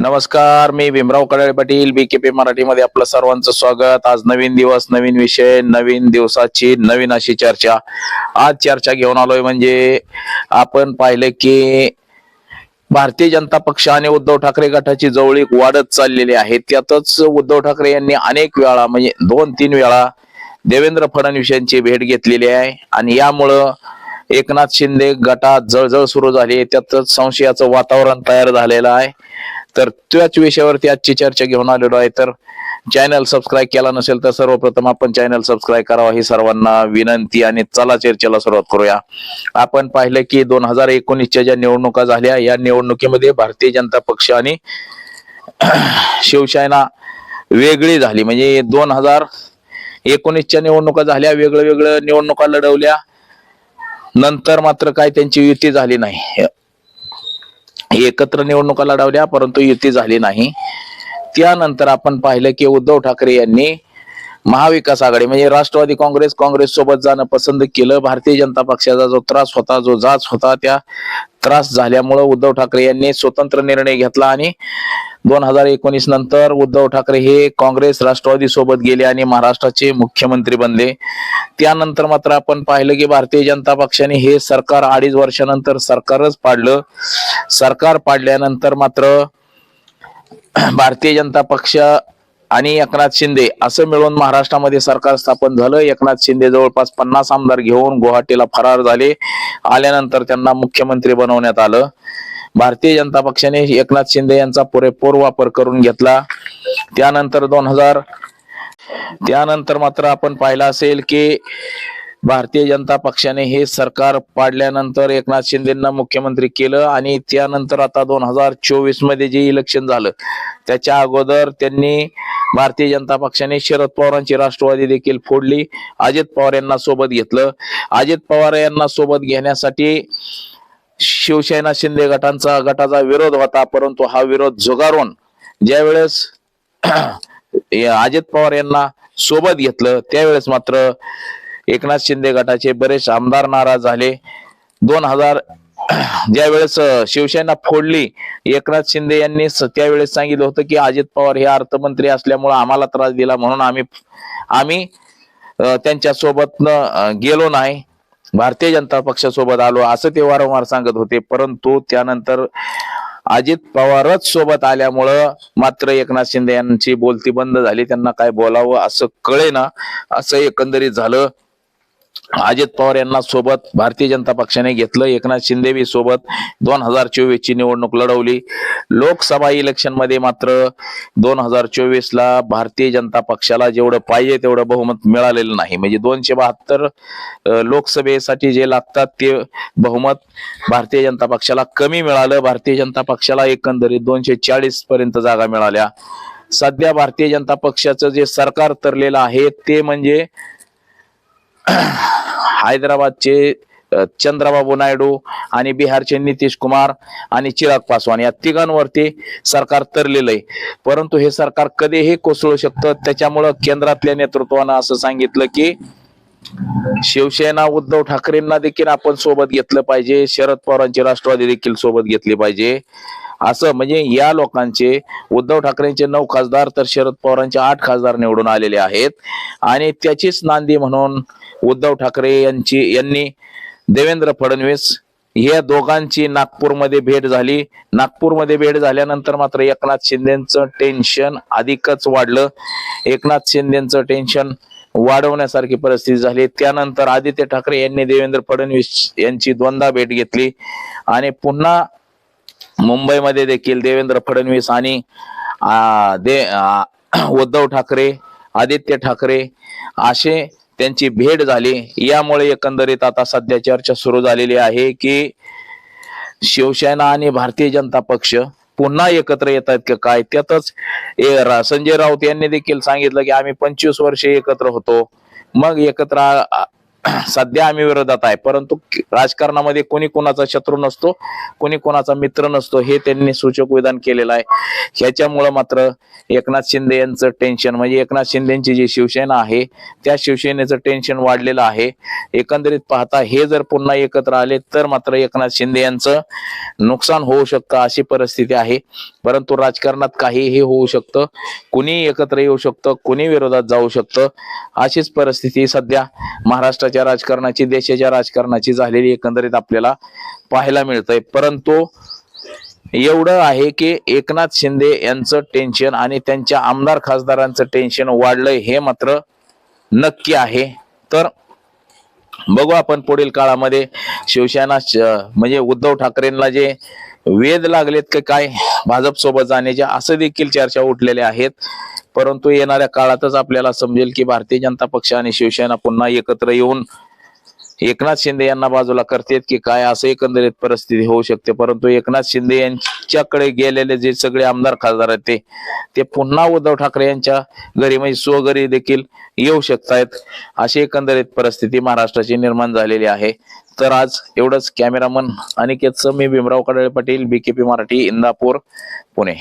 नमस्कार मी भीमराव कडाळे पाटील बीकेपी मराठीमध्ये आपलं सर्वांचं स्वागत. आज नवीन दिवस नवीन विषय नवीन दिवसाची नवीन अशी चर्चा. आज चर्चा घेऊन आलोय म्हणजे आपण पाहिलं की भारतीय जनता पक्ष आणि उद्धव ठाकरे गटाची जवळीक वाढत चाललेली आहे. त्यातच उद्धव ठाकरे यांनी अनेक वेळा म्हणजे दोन तीन वेळा देवेंद्र फडणवीस यांची भेट घेतलेली आहे. आणि यामुळं एकनाथ शिंदे गटात जळजळ सुरू झाली त्यातच संशयाचं वातावरण तयार झालेलं आहे. तर त्याच विषयावरती आजची चर्चा घेऊन आलेलो आहे. तर चॅनल सबस्क्राईब केला नसेल तर सर्वप्रथम आपण चॅनल सबस्क्राईब करावा ही सर्वांना विनंती आणि चला चर्चेला सुरुवात करूया. आपण पाहिलं की दोन हजार एकोणीसच्या ज्या निवडणुका झाल्या या निवडणुकीमध्ये भारतीय जनता पक्ष आणि शिवसेना वेगळी झाली. म्हणजे दोन हजार एकोणीसच्या निवडणुका झाल्या वेगळं वेगळं निवडणुका लढवल्या. नंतर मात्र काय त्यांची युती झाली नाही. एकत्र निवडणुका लढवल्या परंतु युती झाली नाही. त्यानंतर आपण पाहिलं की उद्धव ठाकरे यांनी महाविकास आघाडी म्हणजे राष्ट्रवादी काँग्रेस काँग्रेस सोबत जाणं पसंत केलं. भारतीय जनता पक्षाचा जो त्रास होता जो जाच होता त्या त्रास झाल्यामुळं उद्धव ठाकरे यांनी स्वतंत्र निर्णय घेतला आणि दोन हजार एकोणीस नंतर उद्धव ठाकरे हे काँग्रेस राष्ट्रवादी सोबत गेले आणि महाराष्ट्राचे मुख्यमंत्री बनले. त्यानंतर मात्र आपण पाहिलं की भारतीय जनता पक्षाने हे सरकार अडीच वर्षानंतर सरकारच पाडलं. सरकार पाडल्यानंतर मात्र भारतीय जनता पक्ष आणि एकनाथ शिंदे असं मिळून महाराष्ट्रामध्ये सरकार स्थापन झालं. एकनाथ शिंदे जवळपास पन्नास आमदार घेऊन गुवाहाटीला फरार झाले. आल्यानंतर त्यांना मुख्यमंत्री बनवण्यात आलं. भारतीय जनता पक्षाने एकनाथ शिंदे यांचा पुरेपूर वापर करून घेतला. त्यानंतर दोन हजार त्यानंतर मात्र आपण पाहिलं असेल की भारतीय जनता पक्षाने हे सरकार पाडल्यानंतर एकनाथ शिंदेना मुख्यमंत्री केलं आणि त्यानंतर आता दोन हजार चोवीसमध्ये जे इलेक्शन झालं त्याच्या अगोदर त्यांनी भारतीय जनता पक्षाने शरद पवारांची राष्ट्रवादी देखील फोडली अजित पवार यांना सोबत घेतलं. अजित पवार यांना सोबत घेण्यासाठी शिवसेना शिंदे गटांचा गटाचा विरोध होता परंतु हा विरोध झुगारून ज्यावेळेस अजित पवार यांना सोबत घेतलं त्यावेळेस मात्र एकनाथ शिंदे गटाचे बरेच आमदार नाराज झाले. दोन हजार ज्यावेळेस अं, शिवसेना फोडली एकनाथ शिंदे यांनी स- त्यावेळेस सांगितलं होतं की अजित पवार हे अर्थमंत्री असल्यामुळे आम्हाला त्रास दिला म्हणून आम्ही आम्ही त्यांच्यासोबत गेलो नाही. भारतीय जनता पक्षासोबत आलो असं ते वारंवार सांगत होते. परंतु त्यानंतर अजित पवारच सोबत आल्यामुळं मात्र एकनाथ शिंदे यांची बोलती बंद झाली. त्यांना काय बोलावं असं कळेना. असं एकंदरीत झालं. अजित पवार यांना सोबत भारतीय जनता पक्षाने घेतलं. एकनाथ शिंदे सोबत दोन हजार चोवीस ची निवडणूक लढवली. लोकसभा इलेक्शनमध्ये मात्र दोन हजार चोवीस ला भारतीय जनता पक्षाला जेवढं पाहिजे तेवढं बहुमत मिळालेलं नाही. म्हणजे दोनशे बहात्तर लोकसभेसाठी जे लागतात ते बहुमत भारतीय जनता पक्षाला कमी मिळालं. भारतीय जनता पक्षाला एकंदरीत दोनशे चाळीस पर्यंत जागा मिळाल्या. सध्या भारतीय जनता पक्षाचं जे सरकार तरलेलं आहे ते म्हणजे हैदराबादचे चंद्राबाबू चंद्रबाबू नायडू आणि बिहारचे नितीश कुमार आणि चिराग पासवान या तिघांवरती सरकार तरलेलं आहे परंतु हे सरकार कधीही कोसळू शकतं. त्याच्यामुळं केंद्रातल्या नेतृत्वानं असं सांगितलं की शिवसेना उद्धव ठाकरेंना देखील आपण सोबत घेतलं पाहिजे. शरद पवारांची राष्ट्रवादी देखील सोबत घेतली पाहिजे. असं म्हणजे या लोकांचे उद्धव ठाकरेंचे नऊ खासदार तर शरद पवारांचे आठ खासदार निवडून आलेले आहेत. आणि त्याचीच नांदी म्हणून उद्धव ठाकरे यांची यांनी देवेंद्र फडणवीस या दोघांची नागपूरमध्ये भेट झाली. नागपूरमध्ये भेट झाल्यानंतर मात्र एकनाथ शिंदेचं टेन्शन अधिकच वाढलं. एकनाथ शिंदेचं टेन्शन वाढवण्यासारखी परिस्थिती झाली. त्यानंतर आदित्य ठाकरे यांनी देवेंद्र फडणवीस यांची द्वंदा भेट घेतली. आणि पुन्हा मुंबईमध्ये देखील देवेंद्र फडणवीस आणि दे उद्धव ठाकरे आदित्य ठाकरे असे त्यांची भेट झाली. यामुळे एकंदरीत आता सध्या चर्चा सुरू झालेली आहे की शिवसेना आणि भारतीय जनता पक्ष पुन्हा एकत्र येत आहेत का काय? त्यातच ए- संजय राऊत यांनी देखील सांगितलं की आम्ही पंचवीस वर्षे एकत्र होतो. मग एकत्र सध्या आम्ही विरोधात आहे. परंतु राजकारणामध्ये कोणी कोणाचा शत्रू नसतो कोणी कोणाचा मित्र नसतो हे त्यांनी सूचक विधान केलेलं आहे. ह्याच्यामुळं मात्र एकनाथ शिंदे यांचं टेन्शन म्हणजे एकनाथ शिंदेची जी शिवसेना आहे त्या शिवसेनेचं टेन्शन वाढलेलं आहे. एकंदरीत पाहता हे जर पुन्हा एकत्र आले तर मात्र एकनाथ शिंदे यांचं नुकसान होऊ शकतं अशी परिस्थिती आहे. परंतु राजकारणात काहीही होऊ शकतं कुणी एकत्र येऊ शकतं कुणी विरोधात जाऊ शकतं अशीच परिस्थिती सध्या भारताच्या राजकारणाची देशाच्या राजकारणाची झालेली एकंदरीत आपल्याला पाहायला मिळतंय. परंतु एवढं आहे की एकनाथ शिंदे यांचं टेन्शन आणि त्यांच्या आमदार खासदारांचं टेन्शन वाढलंय हे मात्र नक्की आहे. तर बघू आपण पुढील काळामध्ये शिवसेना म्हणजे उद्धव ठाकरेंना जे वेध लागलेत की काय भाजप सोबत जाण्याच्या असं देखील चर्चा उठलेल्या आहेत. परंतु येणाऱ्या काळातच आपल्याला समजेल की भारतीय जनता पक्ष आणि शिवसेना पुन्हा एकत्र येऊन एकनाथ शिंदे यांना बाजूला करतेत की काय असं एकंदरीत परिस्थिती होऊ शकते. परंतु एकनाथ शिंदे यांच्याकडे गेलेले जे सगळे आमदार खासदार आहेत ते ते पुन्हा उद्धव ठाकरे यांच्या घरी म्हणजे स्वघरी देखील येऊ शकतायत. अशी एकंदरीत परिस्थिती महाराष्ट्राची निर्माण झालेली आहे. तर आज एवढंच. कॅमेरामन अनिकेतचं मी भीमराव कडळे पाटील बीकेपी मराठी इंदापूर पुणे.